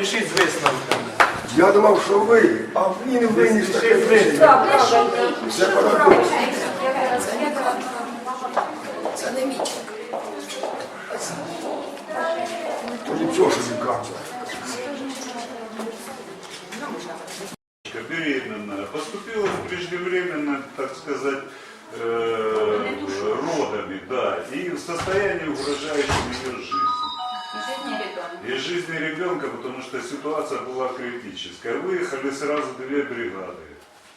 Спішіть з висновками. Я думав, що ви, а він виніс таке рішення. Все порахує. То нічого, що не кажуть. беременная, поступила преждевременно, так сказать, э, родами, да, и в состоянии угрожающем ее жизни. И жизни ребенка, потому что ситуация была критическая. Выехали сразу две бригады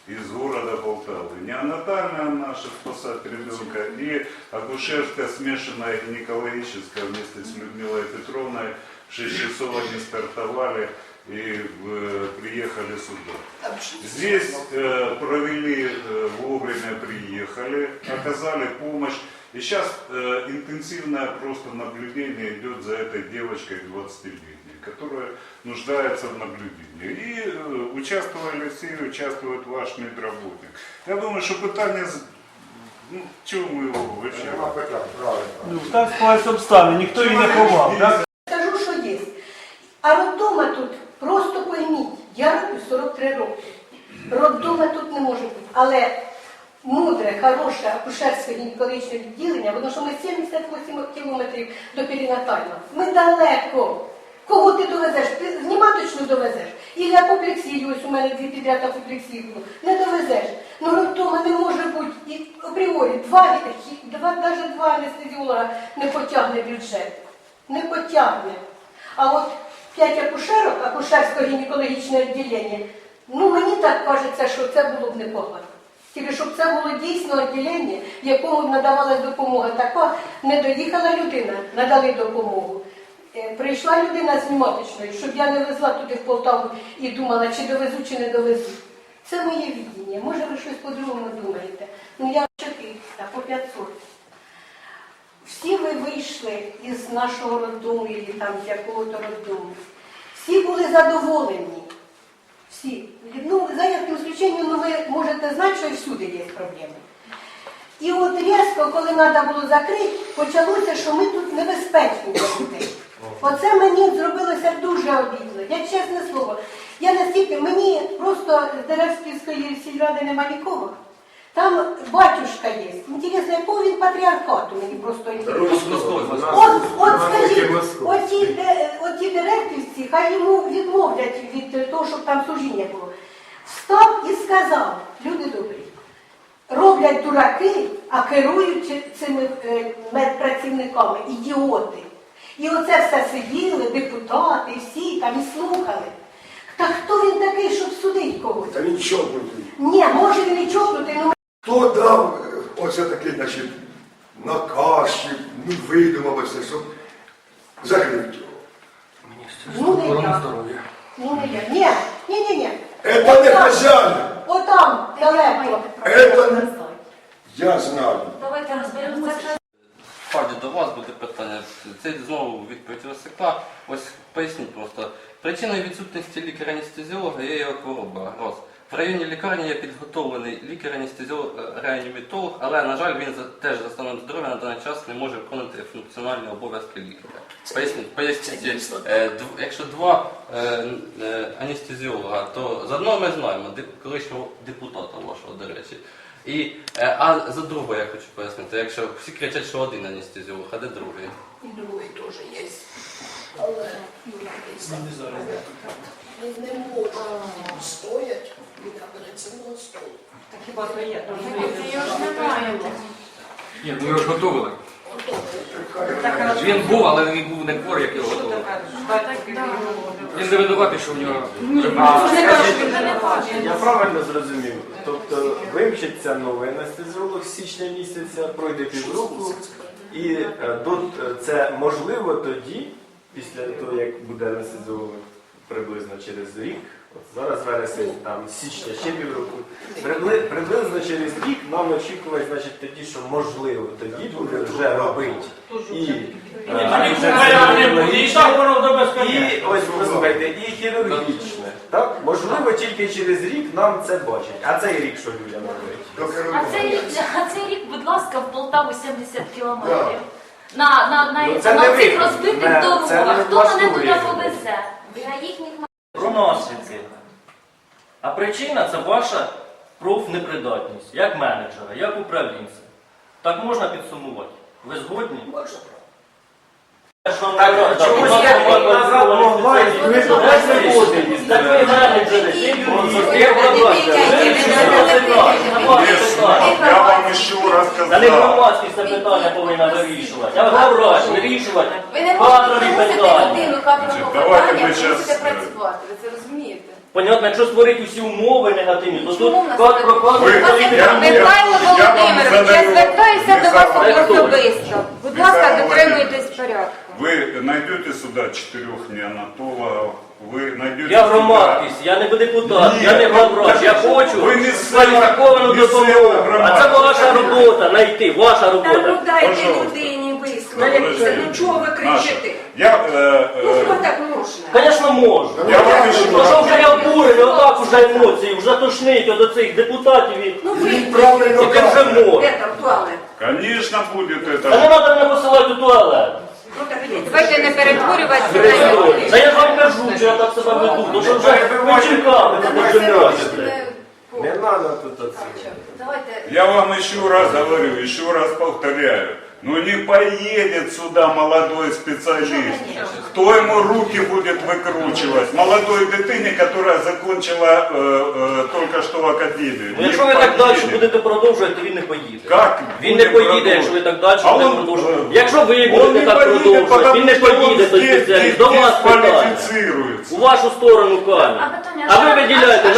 из города Полтавы. Неонатальная наша спасать ребенка и акушерская смешанная гинекологическая вместе с Людмилой Петровной. В 6 часов они стартовали и э, приехали сюда. Здесь э, провели, э, вовремя приехали, оказали помощь. И сейчас э, интенсивное просто наблюдение идет за этой девочкой 20-летней, которая нуждается в наблюдении. И э, участвовали все, участвует ваш медработник. Я думаю, что пытание, з- ну, чего мы его Нема вивчаємо? питань, правильно. Ну, так склались обставини, ніхто її не ховав. Так? Скажу, що є. А роддома тут, просто пойміть, я роблю 43 роки. Роддома тут не може бути. Але мудре, хороше акушерське гінекологічне відділення, воно що ми 78 кілометрів до перинатального. Ми далеко. Кого ти довезеш? Ти зніматочну довезеш? Ілля апоплексію, ось у мене дві підряд апоплексії. Не довезеш. Ну роддома не може бути і апріорі два, два, навіть два анестезіолога не потягне бюджет. Не потягне. А от п'ять акушерок, акушерсько-гінекологічне відділення, ну мені так кажеться, що це було б непогано. Тільки щоб це було дійсно відділення, якому надавалась допомога. Така не доїхала людина, надали допомогу. Е, Прийшла людина з зніматочною, щоб я не везла туди в Полтаву і думала, чи довезу, чи не довезу. Це моє віддіння. Може, ви щось по-другому думаєте. Ну я 400, по 500. Всі ви вийшли із нашого роддому, і там з якого-то роддому. Всі були задоволені. Всі. Ну, за яким исключенням, ну ви можете знати, що і всюди є проблеми. І от різко, коли треба було закрити, почалося, що ми тут небезпечні для дітей. Оце мені зробилося дуже обідно. Я чесне слово. Я настільки, мені просто з Деревської сільради нема нікого. Там батюшка є. Інтересно, якого він патріархату, мені просто інтересно. От, от скажіть, оті, оті директивці, хай йому відмовлять там служіння було. Встав і сказав, люди добрі, роблять дураки, а керують цими е, медпрацівниками ідіоти. І оце все сиділи, депутати, всі там і слухали. Та хто він такий, щоб судити когось? Та він чокнутий. Ні, може він і чокнутий, ну Хто дав е, оце такий, значить, наказ, чи ну, видумалося, щоб закрити його? Ну, я. Ну, не я. Ні, ні, ні, ні. Это не хазяїн. Отам, далеко. Это не... Я знаю. Давайте розберемося. Справді до вас буде питання. Це знову відповідь розсекла. Ось поясніть просто. Причиною відсутності лікаря-анестезіолога є його хвороба. Роз. В районі лікарні є підготовлений лікар-анестезіолог-реаніматолог, але, на жаль, він теж за станом здоров'я на даний час не може виконувати функціональні обов'язки лікаря. Поясніть, поясніть, е, дв- якщо два е, е, анестезіолога, то за одного ми знаємо, колишнього депутата вашого, до речі. І, е, а за другого я хочу пояснити, якщо всі кричать, що один анестезіолог, а де другий? І другий теж є. Але він не від операційного столу. Хіба то є? Це його ж немає. Ні, ну його ж готували. Він був, але він був не хворий, як його готували. Він не винуватий, що в нього А, Не кажу, скажіть, що не важко. Я правильно зрозумів. Тобто вивчиться новий анестезіолог з січня місяця, пройде півроку, і е, до, е, це можливо тоді, після того, як буде анестезіолог приблизно через рік, зараз вересень, там січня ще півроку, прибли, приблизно через рік нам очікувати, значить, тоді, що можливо, тоді буде вже робити. І, е, і ось послухайте, і хірургічне. Так? Можливо, тільки через рік нам це бачать. А цей рік що людям робить? До А цей рік, а цей рік, будь ласка, в Полтаву 70 кілометрів. На, на, на, Ну, це на не цих розбитих Не, це не дорогах. Хто мене туди повезе? На їхніх наслідки. А причина це ваша профнепридатність, як менеджера, як управлінця. Так можна підсумувати? Ви згодні? Можна. Так, чомусь я назад могла і ви туди заходите. Так ви менеджери, ти юрист, Я ти Я вам еще раз Та не сказал. громадськість це питання повинна вирішувати. Я главврач, вирішувати Ви не кадрові можете примусити питання. людину кадрового Значить, давайте питання, ми щас, мусите е, працювати. Ви це розумієте? Понятно, якщо створити усі умови негативні, то тут Чому в нас кад таке? про кадрові Ви- політики. я- Михайло я вам Володимирович, я задаю- звертаюся до вас Михайло особисто. Будь ласка, Михайло дотримуйтесь порядку. Вы найдете сюда четырех неонатологов, вы найдете Я сюда- громадськість, я не депутат, Ні, я не главврач, я ви хочу місцева- кваліфіковану місцева допомогу. А це громадськість. ваша робота, знайти, ваша робота. дайте Пожалуйста. людині висловитися. Подожди. Ну чого ви Наша. кричите? Я, э, Ну э, хіба так можна? Звісно, можу. я вам еще Ну що вже емоції, вже тошнить до цих депутатів і Ну ви Він правильно вже каже. можеш. де там туалет? Конечно будет Та не это. треба мене посилати у туалет. Ну так давайте не перетворюватися. Та я ж вам кажу, що я так себе веду, тому що вже вечірками не держимося. Не треба тут оце. Давайте. Я вам еще раз говорю, еще раз повторяю. Ну не поедет сюда молодой специалист. Кто ему руки будет выкручивать? Молодой дитине, которая закончила э, э, только что в академию. Ну, Не Якщо ви так далі поедет. будете продовжувати, то він не поїде. Как Він не будем поїде, продолжать? якщо ви так далі А будете он, продовжувати. э, Якщо ви Он будете не так поедет, продовжувати, він не потому что поїде он той здесь спеціаліст. До вас питання. дисквалифицируется. У вашу сторону камінь. А питання, А що- ви виділяєте